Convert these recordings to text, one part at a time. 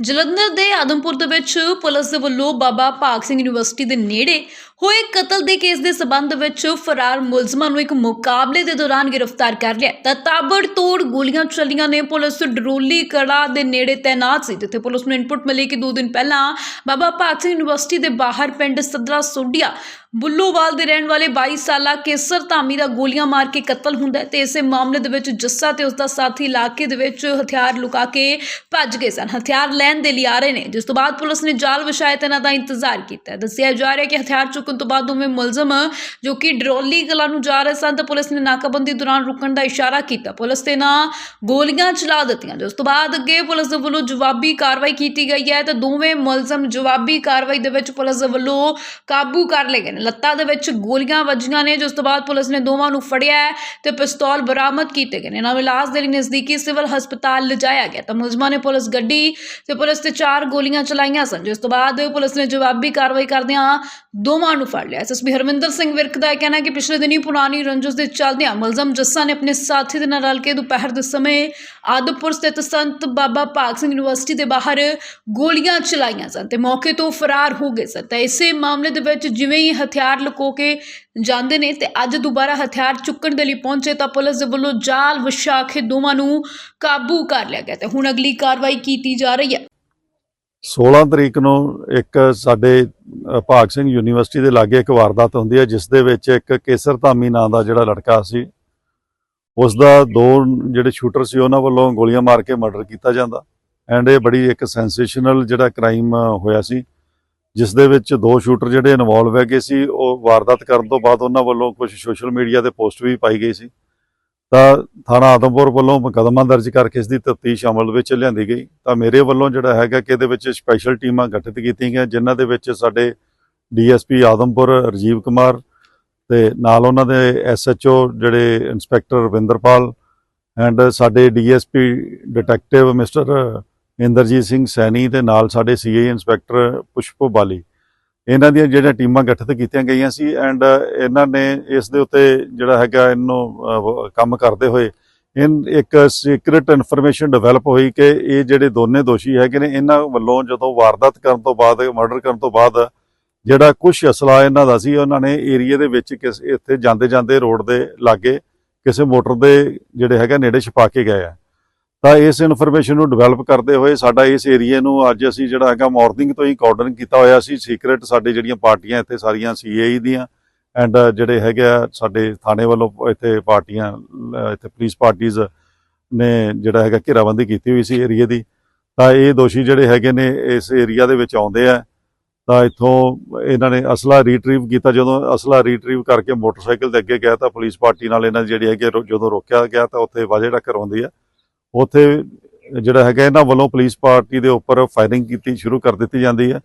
ਜਲੰਧਰ ਦੇ ਆਦਮਪੁਰ ਦੇ ਵਿੱਚ ਪੁਲਿਸ ਦੇ ਵੱਲੋਂ ਬਾਬਾ ਭਾਗ ਸਿੰਘ ਯੂਨੀਵਰਸਿਟੀ ਦੇ ਨੇੜੇ ਹੋਏ ਕਤਲ ਦੇ ਕੇਸ ਦੇ ਸਬੰਧ ਵਿੱਚ ਫਰਾਰ ਮੁਲਜ਼ਮਾਂ ਨੂੰ ਇੱਕ ਮੁਕਾਬਲੇ ਦੇ ਦੌਰਾਨ ਗ੍ਰਿਫਤਾਰ ਕਰ ਲਿਆ। ਤਾਂ ਤਾਬੜਤੋੜ ਗੋਲੀਆਂ ਚੱਲੀਆਂ ਨੇ, ਪੁਲਿਸ ਡਰੋਲੀ ਕਲਾ ਦੇ ਨੇੜੇ ਤੈਨਾਤ ਸੀ, ਜਿੱਥੇ ਪੁਲਿਸ ਨੂੰ ਇਨਪੁਟ ਮਿਲੀ ਕਿ ਦੋ ਦਿਨ ਪਹਿਲਾਂ ਬਾਬਾ ਭਾਗ ਸਿੰਘ ਯੂਨੀਵਰਸਿਟੀ ਦੇ ਬਾਹਰ ਪਿੰਡ ਸਦਰਾ ਸੋਢੀਆ, ਬੁੱਲੋਵਾਲ ਦੇ ਰਹਿਣ ਵਾਲੇ 22 ਸਾਲਾ ਕੇਸਰ ਧਾਮੀ ਦਾ ਗੋਲੀਆਂ ਮਾਰ ਕੇ ਕਤਲ ਹੁੰਦਾ ਹੈ ਤੇ ਇਸੇ ਮਾਮਲੇ ਦੇ ਵਿੱਚ ਜੱਸਾ ਤੇ ਉਸ ਦਾ ਸਾਥੀ ਇਲਾਕੇ ਦੇ ਵਿੱਚ ਹਥਿਆਰ ਲੁਕਾ ਕੇ ਭੱਜ ਗਏ ਸਨ। ਹਥਿਆਰ ਲੈਣ ਦੇ ਲਈ ਆ ਰਹੇ ਨੇ, ਜਿਸ ਤੋਂ ਬਾਅਦ ਪੁਲਿਸ ਨੇ ਜਾਲ ਵਿਛਾਏ ਤੇ ਇਹਨਾਂ ਦਾ ਇੰਤਜ਼ਾਰ ਕੀਤਾ ਦੱਸਿਆ ਜਾ ਰਿਹਾ ਕਿ ਹਥਿਆਰ ਚੁੱਕ ਚੁੱਕਣ ਤੋਂ ਬਾਅਦ ਦੋਵੇਂ ਮੁਲਜ਼ਮ ਜੋ ਕਿ ਡਰੋਲੀ ਕਲਾ ਨੂੰ ਜਾ ਰਹੇ ਸਨ ਤਾਂ ਪੁਲਿਸ ਨੇ ਨਾਕਾਬੰਦੀ ਦੌਰਾਨ ਰੁਕਣ ਦਾ ਇਸ਼ਾਰਾ ਕੀਤਾ। ਪੁਲਿਸ ਤੇ ਨਾ ਗੋਲੀਆਂ ਚਲਾ ਦਿੱਤੀਆਂ ਜਿਸ ਤੋਂ ਬਾਅਦ ਅੱਗੇ ਪੁਲਿਸ ਦੇ ਵੱਲੋਂ ਜਵਾਬੀ ਕਾਰਵਾਈ ਕੀਤੀ ਗਈ ਹੈ ਤੇ ਦੋਵੇਂ ਮੁਲਜ਼ਮ ਜਵਾਬੀ ਕਾਰਵਾਈ ਦੇ ਵਿੱਚ ਪੁਲਿਸ ਦੇ ਵੱਲੋਂ ਕਾਬੂ ਕਰ ਲਏ ਗਏ ਨੇ। ਲੱਤਾਂ ਦੇ ਵਿੱਚ ਗੋਲੀਆਂ ਵੱਜੀਆਂ ਨੇ ਜਿਸ ਤੋਂ ਬਾਅਦ ਪੁਲਿਸ ਨੇ ਦੋਵਾਂ ਨੂੰ ਫੜਿਆ ਤੇ ਪਿਸਤੌਲ ਬਰਾਮਦ ਕੀਤੇ ਗਏ ਨੇ। ਇਹਨਾਂ ਨੂੰ ਇਲਾਜ ਦੇ ਲਈ ਨਜ਼ਦੀਕੀ ਸਿਵਲ ਹਸਪਤਾਲ ਲਿਜਾਇਆ ਗਿਆ ਤਾਂ ਮੁਲਜ਼ਮਾਂ ਨੇ ਪੁਲਿਸ ਗੱਡੀ ਤੇ ਪੁਲਿਸ ਤੇ ਚਾਰ ਗੋਲੀਆਂ ਚਲਾਈਆਂ ਸਨ। ਜਿਸ ਤੋਂ ਬਾਅਦ ਪੁਲਿਸ ਨੇ ਜਵਾਬੀ ਕਾਰਵਾਈ ਕਰਦਿਆਂ ਦੋਵਾਂ ਨੂੰ ਫੜ ਲਿਆ। ਐਸਐਸਪੀ ਹਰਮਿੰਦਰ ਸਿੰਘ ਵਿਰਕ ਦਾ ਇਹ ਕਹਿਣਾ ਹੈ ਕਿ ਪਿਛਲੇ ਦਿਨੀ ਪੁਰਾਣੀ ਰੰਜਸ ਦੇ ਚੱਲਦਿਆਂ ਮੁਲਜ਼ਮ ਜੱਸਾ ਨੇ ਆਪਣੇ ਸਾਥੀ ਦੇ ਨਾਲ ਰਲ ਕੇ ਦੁਪਹਿਰ ਦੇ ਸਮੇਂ ਆਦਮਪੁਰ ਸਥਿਤ ਸੰਤ ਬਾਬਾ ਭਾਗ ਸਿੰਘ ਯੂਨੀਵਰਸਿਟੀ ਦੇ ਬਾਹਰ ਗੋਲੀਆਂ ਚਲਾਈਆਂ ਸਨ ਤੇ ਮੌਕੇ ਤੋਂ ਫਰਾਰ ਹੋ ਗਏ ਸਨ। ਤਾਂ ਇਸੇ ਮਾਮਲੇ ਦੇ ਵਿੱਚ ਜਿਵੇਂ ਹੀ ਹਥਿਆਰ ਲੁਕੋ ਕੇ ਜਾਂਦੇ ਨੇ ਤੇ ਅੱਜ ਦੁਬਾਰਾ ਹਥਿਆਰ ਚੁੱਕਣ ਦੇ ਲਈ ਪਹੁੰਚੇ ਤਾਂ ਪੁਲਿਸ ਦੇ ਵੱਲੋਂ ਜਾਲ ਵਿਸ਼ਾਖੇ ਦੋਵਾਂ ਨੂੰ ਕਾਬੂ ਕਰ ਲਿਆ ਗਿਆ ਤੇ ਹੁਣ ਅਗਲੀ ਕਾਰਵਾਈ ਕੀਤੀ ਜਾ ਰਹੀ ਹੈ। 16 ਤਰੀਕ ਨੂੰ ਇੱਕ ਸਾਡੇ ਭਾਗ ਸਿੰਘ ਯੂਨੀਵਰਸਿਟੀ ਦੇ ਲਾਗੇ ਇੱਕ ਵਾਰਦਾਤ ਹੁੰਦੀ ਹੈ, ਜਿਸ ਦੇ ਵਿੱਚ ਇੱਕ ਕੇਸਰ ਧਾਮੀ ਨਾਂ ਦਾ ਜਿਹੜਾ ਲੜਕਾ ਸੀ ਉਸ ਦਾ ਦੋ ਜਿਹੜੇ ਸ਼ੂਟਰ ਸੀ, ਉਹਨਾਂ ਵੱਲੋਂ ਗੋਲੀਆਂ ਮਾਰ ਕੇ ਮਰਡਰ ਕੀਤਾ ਜਾਂਦਾ। ਐਂਡ ਇਹ ਬੜੀ ਇੱਕ ਸੈਂਸੇਸ਼ਨਲ ਜਿਹੜਾ ਕ੍ਰਾਈਮ ਹੋਇਆ ਸੀ, ਜਿਸ ਦੇ ਵਿੱਚ ਦੋ ਸ਼ੂਟਰ ਜਿਹੜੇ ਇਨਵੋਲਵ ਹੈਗੇ ਸੀ, ਉਹ ਵਾਰਦਾਤ ਕਰਨ ਤੋਂ ਬਾਅਦ ਉਹਨਾਂ ਵੱਲੋਂ ਕੁਝ ਸੋਸ਼ਲ ਮੀਡੀਆ ਤੇ ਪੋਸਟ ਵੀ ਪਾਈ ਗਈ ਸੀ। ਤਾਂ ਥਾਣਾ ਆਦਮਪੁਰ ਵੱਲੋਂ ਮੁਕੱਦਮਾ ਦਰਜ ਕਰਕੇ ਇਸ ਦੀ ਤਫਤੀਸ਼ ਅਮਲ ਵਿੱਚ ਲਿਆਂਦੀ ਗਈ। ਤਾਂ ਮੇਰੇ ਵੱਲੋਂ ਜਿਹੜਾ ਹੈਗਾ ਕਿ ਇਹਦੇ ਵਿੱਚ ਸਪੈਸ਼ਲ ਟੀਮਾਂ ਗਠਿਤ ਕੀਤੀਆਂ ਗਈਆਂ ਜਿਨ੍ਹਾਂ ਦੇ ਵਿੱਚ ਸਾਡੇ ਡੀਐਸਪੀ ਆਦਮਪੁਰ ਰਜੀਵ ਕੁਮਾਰ ਤੇ ਨਾਲ ਉਹਨਾਂ ਦੇ ਐਸਐਚਓ ਜਿਹੜੇ ਇੰਸਪੈਕਟਰ ਰਵਿੰਦਰਪਾਲ ਐਂਡ ਸਾਡੇ DSP detective mister Inderjit Singh Saini ਤੇ ਨਾਲ ਸਾਡੇ ਸੀਆਈ ਇੰਸਪੈਕਟਰ ਪੁਸ਼ਪੋ ਬਾਲੀ। ਇਹਨਾਂ ਦੀਆਂ ਜਿਹੜੀਆਂ ਟੀਮਾਂ ਗਠਿਤ ਕੀਤੀਆਂ ਗਈਆਂ ਸੀ ਐਂਡ ਇਹਨਾਂ ਨੇ ਇਸ ਦੇ ਉੱਤੇ ਜਿਹੜਾ ਹੈਗਾ ਇਹਨੂੰ ਕੰਮ ਕਰਦੇ ਹੋਏ ਇਨ, ਇੱਕ ਸੀਕ੍ਰੀਟ ਇਨਫੋਰਮੇਸ਼ਨ ਡਿਵੈਲਪ ਹੋਈ ਕਿ ਇਹ ਜਿਹੜੇ ਦੋਨੇ ਦੋਸ਼ੀ ਹੈਗੇ ਨੇ, ਇਹਨਾਂ ਵੱਲੋਂ ਜਦੋਂ ਵਾਰਦਾਤ ਕਰਨ ਤੋਂ ਬਾਅਦ ਮਰਡਰ ਕਰਨ ਤੋਂ ਬਾਅਦ ਜਿਹੜਾ ਕੁਝ ਅਸਲਾ ਇਹਨਾਂ ਦਾ ਸੀ, ਉਹਨਾਂ ਨੇ ਏਰੀਆ ਦੇ ਵਿੱਚ ਕਿਸ, ਇੱਥੇ ਜਾਂਦੇ ਜਾਂਦੇ ਰੋਡ ਦੇ ਲਾਗੇ ਕਿਸੇ ਮੋਟਰ ਦੇ ਜਿਹੜੇ ਹੈਗਾ ਨੇੜੇ ਛਪਾ ਕੇ ਗਏ ਆ। ਤਾਂ ਇਸ ਇਨਫੋਰਮੇਸ਼ਨ ਨੂੰ ਡਿਵੈਲਪ ਕਰਦੇ ਹੋਏ ਸਾਡਾ ਇਸ ਏਰੀਆ ਨੂੰ ਅੱਜ ਅਸੀਂ ਜਿਹੜਾ ਹੈਗਾ ਮਾਰਨਿੰਗ ਤੋਂ ਹੀ ਕਾਰਡਨ ਕੀਤਾ ਹੋਇਆ ਸੀ। ਸੀਕ੍ਰੀਟ ਸਾਡੇ ਜਿਹੜੀਆਂ ਪਾਰਟੀਆਂ ਇੱਥੇ ਸਾਰੀਆਂ ਸੀਏਈ ਦੀਆਂ ਐਂਡ ਜਿਹੜੇ ਹੈਗੇ ਆ ਸਾਡੇ ਥਾਣੇ ਵੱਲੋਂ ਇੱਥੇ ਪਾਰਟੀਆਂ ਇੱਥੇ ਪੁਲਿਸ ਪਾਰਟੀਆਂ ਨੇ ਜਿਹੜਾ ਹੈਗਾ ਘੇਰਾਬੰਦੀ ਕੀਤੀ ਹੋਈ ਸੀ ਏਰੀਆ ਦੀ। ਤਾਂ ਇਹ ਦੋਸ਼ੀ ਜਿਹੜੇ ਹੈਗੇ ਨੇ ਇਸ ਏਰੀਆ ਦੇ ਵਿੱਚ ਆਉਂਦੇ ਆ। ਤਾਂ ਇੱਥੋਂ ਇਹਨਾਂ ਨੇ ਅਸਲਾ ਰੀਟਰੀਵ ਕੀਤਾ। ਜਦੋਂ ਅਸਲਾ ਰੀਟਰੀਵ ਕਰਕੇ ਮੋਟਰਸਾਈਕਲ ਦੇ ਅੱਗੇ ਗਿਆ ਤਾਂ ਪੁਲਿਸ ਪਾਰਟੀ ਨਾਲ ਇਹਨਾਂ ਦੀ ਜਿਹੜੀ ਹੈਗੀ ਆ, ਰੋ- ਜਦੋਂ ਰੋਕਿਆ ਗਿਆ ਤਾਂ ਉੱਥੇ ਵਾਜੇ ਟੱਕਰ ਹੁੰਦੀ ਆ। ਉੱਥੇ ਜਿਹੜਾ ਹੈਗਾ ਇਹਨਾਂ ਵੱਲੋਂ ਪੁਲਿਸ ਪਾਰਟੀ ਦੇ ਉੱਪਰ ਫਾਇਰਿੰਗ ਕੀਤੀ ਸ਼ੁਰੂ ਕਰ ਦਿੱਤੀ ਜਾਂਦੀ ਹੈ।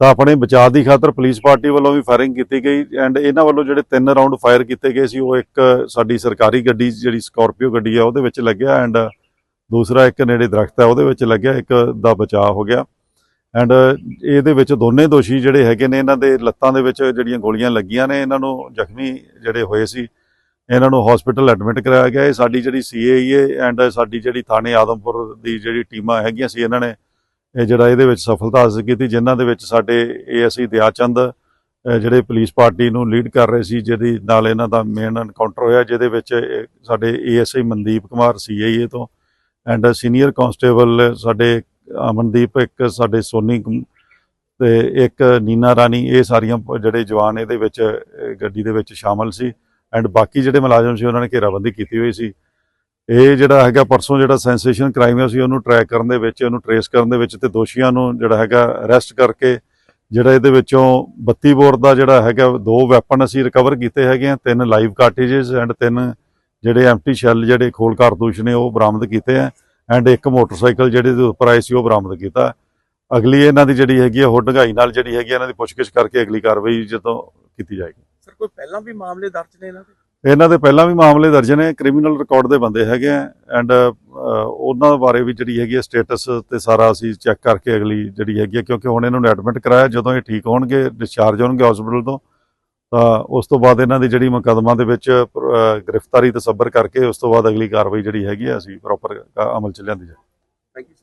ਤਾਂ ਆਪਣੇ ਬਚਾਅ ਦੀ ਖਾਤਰ ਪੁਲਿਸ ਪਾਰਟੀ ਵੱਲੋਂ ਵੀ ਫਾਇਰਿੰਗ ਕੀਤੀ ਗਈ ਐਂਡ ਇਹਨਾਂ ਵੱਲੋਂ ਜਿਹੜੇ ਤਿੰਨ ਰਾਉਂਡ ਫਾਇਰ ਕੀਤੇ ਗਏ ਸੀ, ਉਹ ਇੱਕ ਸਾਡੀ ਸਰਕਾਰੀ ਗੱਡੀ ਜਿਹੜੀ ਸਕਾਰਪੀਓ ਗੱਡੀ ਆ, ਉਹਦੇ ਵਿੱਚ ਲੱਗਿਆ ਐਂਡ ਦੂਸਰਾ ਇੱਕ ਨੇੜੇ ਦਰਖਤ ਹੈ ਉਹਦੇ ਵਿੱਚ ਲੱਗਿਆ, ਇੱਕ ਦਾ ਬਚਾਅ ਹੋ ਗਿਆ। ਐਂਡ ਇਹਦੇ ਵਿੱਚ ਦੋਨੇ ਦੋਸ਼ੀ ਜਿਹੜੇ ਹੈਗੇ ਨੇ, ਇਹਨਾਂ ਦੇ ਲੱਤਾਂ ਦੇ ਵਿੱਚ ਜਿਹੜੀਆਂ ਗੋਲੀਆਂ ਲੱਗੀਆਂ ਨੇ, ਇਹਨਾਂ ਨੂੰ ਜ਼ਖਮੀ ਜਿਹੜੇ ਹੋਏ ਸੀ। ਇਹਨਾਂ ਨੂੰ ਹਸਪੀਟਲ ਐਡਮਿਟ ਕਰਾਇਆ ਗਿਆ। ਇਹ ਸਾਡੀ ਜਿਹੜੀ ਸੀਏਏ ਐਂਡ ਸਾਡੀ ਜਿਹੜੀ ਥਾਣੇ ਆਦਮਪੁਰ ਦੀ ਜਿਹੜੀ ਟੀਮਾਂ ਹੈਗੀਆਂ ਸੀ, ਇਹਨਾਂ ਨੇ ਇਹ ਜਿਹੜਾ ਇਹਦੇ ਵਿੱਚ ਸਫਲਤਾ ਹਾਸਲ ਕੀਤੀ, ਜਿਨ੍ਹਾਂ ਦੇ ਵਿੱਚ ਸਾਡੇ ਏਐਸਆਈ ਦਿਆਚੰਦ, ਅਹ ਜਿਹੜੇ ਪੁਲਿਸ ਪਾਰਟੀ ਨੂੰ ਲੀਡ ਕਰ ਰਹੇ ਸੀ, ਜਿਹਦੀ ਨਾਲ ਇਹਨਾਂ ਦਾ ਮੇਨ ਐਨਕਾਊਂਟਰ ਹੋਇਆ, ਜਿਹਦੇ ਵਿੱਚ ਇਹ ਸਾਡੇ ਏਐਸਆਈ ਮਨਦੀਪ ਕੁਮਾਰ ਸੀਆਈਏ ਤੋਂ ਐਂਡ ਸੀਨੀਅਰ ਕਾਂਸਟੇਬਲ ਸਾਡੇ ਅਮਨਦੀਪ, ਇੱਕ ਸਾਡੇ ਸੋਨੀ ਕੁਮ- ਤੇ ਇੱਕ ਨੀਨਾ ਰਾਣੀ, ਇਹ ਸਾਰੀਆਂ ਜਿਹੜੇ ਜਵਾਨ ਇਹਦੇ ਵਿੱਚ ਗੱਡੀ ਦੇ ਵਿੱਚ ਸ਼ਾਮਲ ਸੀ। ਐਂਡ ਬਾਕੀ ਜਿਹੜੇ ਮੁਲਾਜ਼ਮ ਸੀ, ਉਹਨਾਂ ਨੇ ਘੇਰਾਬੰਦੀ ਕੀਤੀ ਹੋਈ ਸੀ। ਇਹ ਜਿਹੜਾ ਹੈਗਾ, ਪਰਸੋਂ ਜਿਹੜਾ ਸੈਂਸੇਸ਼ਨ ਕ੍ਰਾਈਮ ਸੀ, ਉਹਨੂੰ ਟਰੈਕ ਕਰਨ ਦੇ ਵਿੱਚ, ਉਹਨੂੰ ਟਰੇਸ ਕਰਨ ਦੇ ਵਿੱਚ ਤੇ ਦੋਸ਼ੀਆਂ ਨੂੰ ਜਿਹੜਾ ਹੈਗਾ ਅਰੈਸਟ ਕਰਕੇ ਜਿਹੜਾ ਇਹਦੇ ਵਿੱਚੋਂ 32 ਬੋਰ ਦਾ ਜਿਹੜਾ ਹੈਗਾ, ਦੋ ਵੈਪਨ ਅਸੀਂ ਰਿਕਵਰ ਕੀਤੇ ਹੈਗੇ ਆ, ਤਿੰਨ ਲਾਈਵ ਕਾਰਟ੍ਰਿਜਸ ਐਂਡ ਤਿੰਨ ਜਿਹੜੇ ਐਮਟੀ ਸ਼ੈਲ ਜਿਹੜੇ ਖੋਲ ਕਾਰਤੂਸ ਨੇ, ਉਹ ਬਰਾਮਦ ਕੀਤੇ ਆ। ਐਂਡ ਇੱਕ ਮੋਟਰਸਾਈਕਲ ਜਿਹੜੇ ਦੇ ਉੱਪਰ ਆਏ ਸੀ, ਉਹ ਬਰਾਮਦ ਕੀਤਾ। ਅਗਲੀ ਇਹਨਾਂ ਦੀ ਜਿਹੜੀ ਹੈਗੀ ਆ, ਉਹ ਢੰਗਾਈ ਨਾਲ ਜਿਹੜੀ ਹੈਗੀ ਆ, ਇਹਨਾਂ ਦੀ ਪੁੱਛਗਿੱਛ ਕਰਕੇ ਅਗਲੀ ਕਾਰਵਾਈ ਜਦੋਂ ਕੀਤੀ ਜਾਏਗੀ। ਕੋਈ ਪਹਿਲਾਂ ਵੀ ਮਾਮਲੇ ਦਰਜ ਨੇ ਇਹਨਾਂ ਦੇ? ਇਹਨਾਂ ਦੇ ਪਹਿਲਾਂ ਵੀ ਮਾਮਲੇ ਦਰਜ ਨੇ ਕ੍ਰਿਮੀਨਲ ਰਿਕਾਰਡ ਦੇ ਬੰਦੇ ਹੈਗੇ ਆ ਐਂਡ ਉਹਨਾਂ ਬਾਰੇ ਵੀ ਜਿਹੜੀ ਹੈਗੀ ਸਟੇਟਸ ਤੇ ਸਾਰਾ ਅਸੀਂ ਚੈੱਕ ਕਰਕੇ ਅਗਲੀ ਜਿਹੜੀ ਹੈਗੀ ਕਿਉਂਕਿ ਹੁਣ ਇਹਨਾਂ ਨੂੰ ਐਡਮਿਟ ਕਰਾਇਆ ਜਦੋਂ ਇਹ ਠੀਕ ਹੋਣਗੇ ਡਿਸਚਾਰਜ ਹੋਣਗੇ ਹਸਪੀਟਲ ਤੋਂ ਤਾਂ ਉਸ ਤੋਂ ਬਾਅਦ ਇਹਨਾਂ ਦੀ ਜਿਹੜੀ ਮੁਕੱਦਮਾ ਦੇ ਵਿੱਚ ਗ੍ਰਿਫਤਾਰੀ ਤਸੱਬਰ ਕਰਕੇ ਉਸ ਤੋਂ ਬਾਅਦ ਅਗਲੀ ਕਾਰਵਾਈ ਜਿਹੜੀ ਹੈਗੀ ਆ ਅਸੀਂ ਪ੍ਰੋਪਰ ਅਮਲ ਚ ਲਿਆਂਦੀ ਜਾਏ ਥੈਂਕ ਯੂ